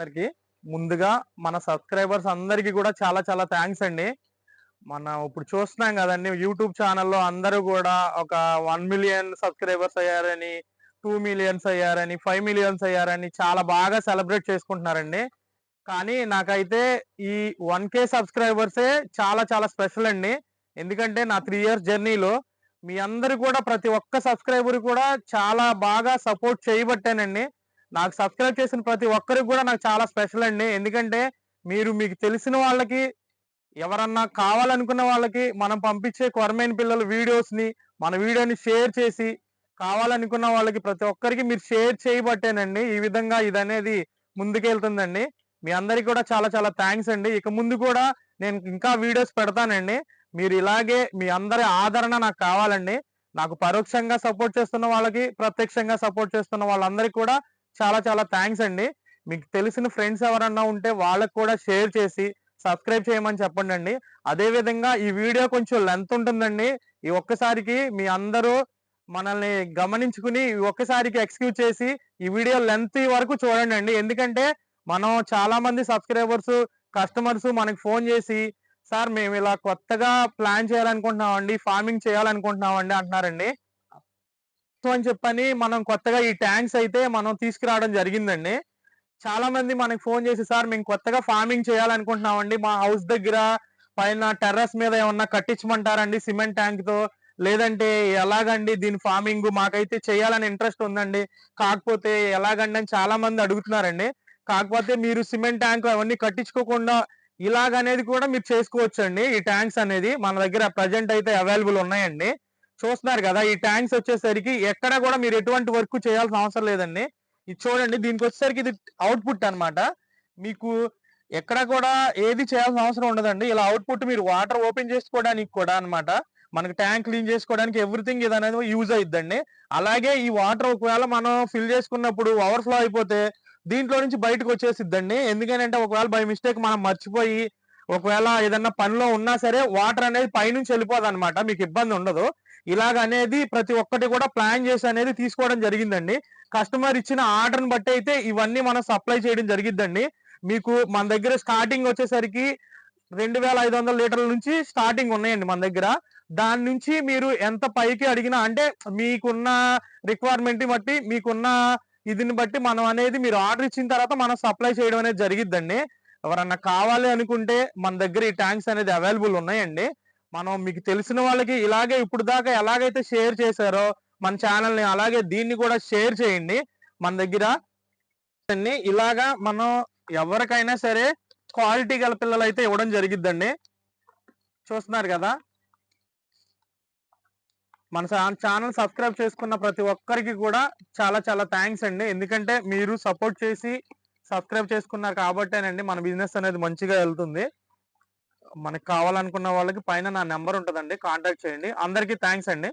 అందరికి. ముందుగా మన సబ్స్క్రైబర్స్ అందరికీ కూడా చాలా చాలా థ్యాంక్స్ అండి. మనం ఇప్పుడు చూస్తున్నాం కదండి యూట్యూబ్ ఛానల్లో అందరూ కూడా ఒక వన్ మిలియన్ సబ్స్క్రైబర్స్ అయ్యారని టూ మిలియన్స్ అయ్యారని ఫైవ్ మిలియన్స్ అయ్యారని చాలా బాగా సెలబ్రేట్ చేసుకుంటున్నారండి. కానీ నాకైతే ఈ వన్ కే సబ్స్క్రైబర్సే చాలా చాలా స్పెషల్ అండి. ఎందుకంటే నా త్రీ ఇయర్స్ జర్నీలో మీ అందరు కూడా ప్రతి ఒక్క సబ్స్క్రైబర్ కూడా చాలా బాగా సపోర్ట్ చేయబట్టానండి. నాకు సబ్స్క్రైబ్ చేసిన ప్రతి ఒక్కరికి కూడా నాకు చాలా స్పెషల్ అండి. ఎందుకంటే మీరు మీకు తెలిసిన వాళ్ళకి ఎవరన్నా కావాలనుకున్న వాళ్ళకి మనం పంపించే కొరమైన పిల్లల వీడియోస్ని మన వీడియోని షేర్ చేసి కావాలనుకున్న వాళ్ళకి ప్రతి ఒక్కరికి మీరు షేర్ చేయబట్టేనండి. ఈ విధంగా ఇది అనేది ముందుకెళ్తుందండి. మీ అందరికి కూడా చాలా చాలా థ్యాంక్స్ అండి. ఇక ముందు కూడా నేను ఇంకా వీడియోస్ పెడతానండి. మీరు ఇలాగే మీ అందరి ఆదరణ నాకు కావాలండి. నాకు పరోక్షంగా సపోర్ట్ చేస్తున్న వాళ్ళకి ప్రత్యక్షంగా సపోర్ట్ చేస్తున్న వాళ్ళందరికీ కూడా చాలా చాలా థ్యాంక్స్ అండి. మీకు తెలిసిన ఫ్రెండ్స్ ఎవరన్నా ఉంటే వాళ్ళకి కూడా షేర్ చేసి సబ్స్క్రైబ్ చేయమని చెప్పండి అండి అదే విధంగా ఈ వీడియో కొంచెం లెంత్ ఉంటుందండి. ఈ ఒక్కసారికి మీ అందరూ మనల్ని గమనించుకుని ఈ ఒక్కసారికి ఎక్స్క్యూజ్ చేసి ఈ వీడియో లెంత్ వరకు చూడండి అండి ఎందుకంటే మనం చాలా మంది సబ్స్క్రైబర్స్ కస్టమర్స్ మనకి ఫోన్ చేసి సార్ మేము ఇలా కొత్తగా ప్లాన్ చేయాలనుకుంటున్నామండి ఫార్మింగ్ చేయాలనుకుంటున్నామండి అంటున్నారండి. అని చెప్పని మనం కొత్తగా ఈ ట్యాంక్స్ అయితే మనం తీసుకురావడం జరిగిందండి. చాలా మంది మనకి ఫోన్ చేసి సార్ మేము కొత్తగా ఫార్మింగ్ చేయాలనుకుంటున్నామండి. మా హౌస్ దగ్గర పైన టెర్రస్ మీద ఏమన్నా కట్టించమంటారండి సిమెంట్ ట్యాంక్తో లేదంటే ఎలాగండి దీని ఫార్మింగ్? మాకైతే చేయాలని ఇంట్రెస్ట్ ఉందండి. కాకపోతే ఎలాగండి అని చాలా మంది అడుగుతున్నారండి. కాకపోతే మీరు సిమెంట్ ట్యాంక్ అవన్నీ కట్టించుకోకుండా ఇలాగనేది కూడా మీరు చేసుకోవచ్చండి. ఈ ట్యాంక్స్ అనేది మన దగ్గర ప్రజెంట్ అయితే అవైలబుల్ ఉన్నాయండి. చూస్తున్నారు కదా ఈ ట్యాంక్స్ వచ్చేసరికి ఎక్కడ కూడా మీరు ఎటువంటి వర్క్ చేయాల్సిన అవసరం లేదండి. ఇది చూడండి దీనికి వచ్చేసరికి ఇది అవుట్పుట్ అనమాట మీకు ఎక్కడ కూడా ఏది చేయాల్సిన అవసరం ఉండదండి. ఇలా అవుట్పుట్ మీరు వాటర్ ఓపెన్ చేసుకోవడానికి కూడా అనమాట మనకి ట్యాంక్ క్లీన్ చేసుకోవడానికి ఎవ్రీథింగ్ ఇది అనేది యూజ్ అయిద్దండి. అలాగే ఈ వాటర్ ఒకవేళ మనం ఫిల్ చేసుకున్నప్పుడు ఓవర్ఫ్లో అయిపోతే దీంట్లో నుంచి బయటకు వచ్చేసిద్దండి. ఎందుకంటే ఒకవేళ బై మిస్టేక్ మనం మర్చిపోయి ఒకవేళ ఏదన్నా పనిలో ఉన్నా సరే వాటర్ అనేది పైనుంచి వెళ్ళిపోదు అనమాట మీకు ఇబ్బంది ఉండదు. ఇలాగ అనేది ప్రతి ఒక్కటి కూడా ప్లాన్ చేసి అనేది తీసుకోవడం జరిగిందండి. కస్టమర్ ఇచ్చిన ఆర్డర్ని బట్టి అయితే ఇవన్నీ మనం సప్లై చేయడం జరిగిద్దండి. మీకు మన దగ్గర స్టార్టింగ్ వచ్చేసరికి రెండు వేల ఐదు వందల లీటర్ల నుంచి స్టార్టింగ్ ఉన్నాయండి మన దగ్గర. దాని నుంచి మీరు ఎంత పైకి అడిగినా అంటే మీకున్న రిక్వైర్మెంట్ బట్టి మీకున్న ఇదిని బట్టి మనం అనేది మీరు ఆర్డర్ ఇచ్చిన తర్వాత మనం సప్లై చేయడం అనేది జరిగిద్దండి. ఎవరన్నా కావాలి అనుకుంటే మన దగ్గర ఈ ట్యాంక్స్ అనేది అవైలబుల్ ఉన్నాయండి. మనం మీకు తెలిసిన వాళ్ళకి ఇలాగే ఇప్పుడు దాకా ఎలాగైతే షేర్ చేశారో మన ఛానల్ని అలాగే దీన్ని కూడా షేర్ చేయండి. మన దగ్గర ఇలాగా మనం ఎవరికైనా సరే క్వాలిటీ గల పిల్లలు అయితే ఇవ్వడం జరిగిద్దండి. చూస్తున్నారు కదా? మన ఛానల్ సబ్స్క్రైబ్ చేసుకున్న ప్రతి ఒక్కరికి కూడా చాలా చాలా థ్యాంక్స్ అండి. ఎందుకంటే మీరు సపోర్ట్ చేసి సబ్స్క్రైబ్ చేసుకున్నారు కాబట్టేనండి మన బిజినెస్ అనేది మంచిగా వెళ్తుంది. మనకు కావాలనుకున్న వాళ్ళకి పైన నా నెంబర్ ఉంటుందండి. కాంటాక్ట్ చేయండి. అందరికీ థ్యాంక్స్ అండి.